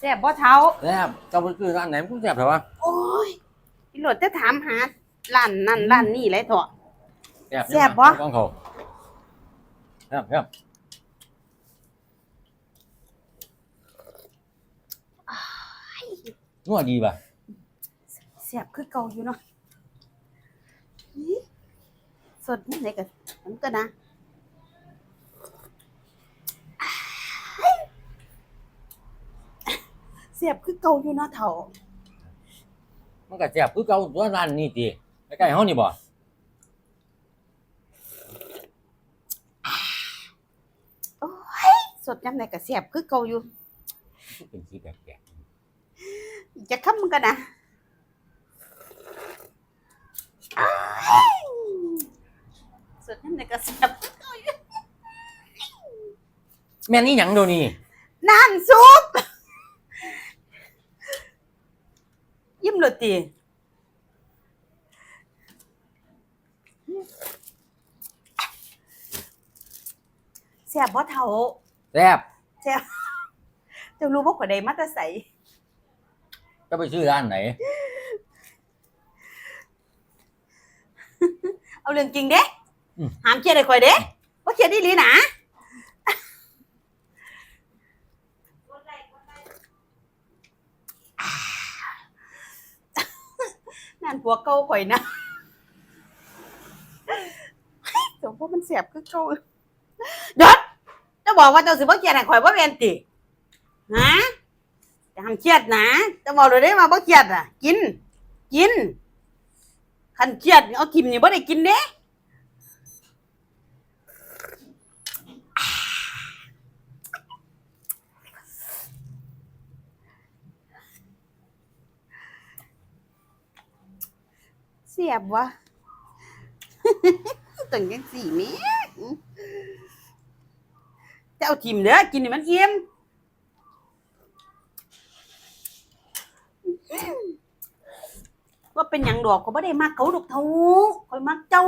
ซ่บบ่เท้าแซ่บเจ้าไปซื้อร้านไหนมันก็แซ่บเถอะวะโอ้ยพี่โหลดจะถามหาร้านนั่นร้านนี่เลยเถอะ แซ่บแซ่บบ่ของเขาแซ่บแซ่บนัวดีป่ะแซ่บคือเก่าอยู่เนาะอิ๊ะสดนี่ไหนกันมันก็นะ แซ่บคือเก่าอยู่เนาะเถ่ามันก็แซ่บคือเก่าตัวร้านนี่ติใกล้ๆเฮานี่บ่สดยำไหนก็แซ่บคือเก่าอยู่เป็นสีแปลกจะค้ำมันกันนะอ้ายสดยำไหนก็แซ่บคือเก่าอยู่ๆแม่นอีหยังเดี๋ยวนี้น้ำซุป ยิ้มโรตีแซ่บบ่เท่าแซ่บแซ่บจะรู้ว่าขวดใดมาแต่ใสจะไปซื้อร้านไหน เอาเรื่องจริงเด้อืม หามเครียดให้ข่อยเด้ว่าเครียดอีหลีนะ นั่นผัวเก่าข่อยนะแต่ว่ามันเสียบคือเก่าเด็ดจะบอกว่าเจ้าสิบ่เครียดให้ข่อยบ่แม่นติฮะจะห้ามเครียดนะจะบอกเลยได้มาบ่เครียดอะ กิน กินคันเครียดเอาทิมนี่บ่ได้กินเด้ เสียบวะตึงยังสี่เมตรจะเอาทิมเด้อกินนี่มันเอี่ยมว่าเป็นหยังดอกเขาไม่ได้มักเขาดอกเท่าคอยมักเจ้า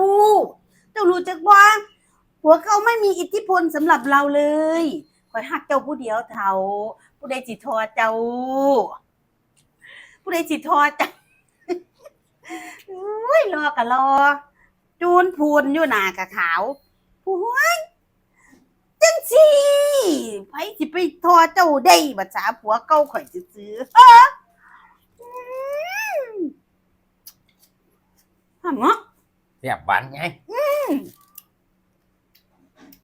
เจ้ารู้จักว่าหัวเขาไม่มีอิทธิพลสำหรับเราเลยคอยหักเจ้าผู้เดียวเท่า ผู้ใดจิตทอเจ้า ผู้ใดจิตทอเจ้า ยรอกะรอ จูนพูนอยู่หนากะขาวผู้ห้วยจังสิไผสิไปทอเจ้าได้บัดษาผัวเก่าข่อยซื้อๆฮะอืมห้ามเนาะแซ่บหวานไง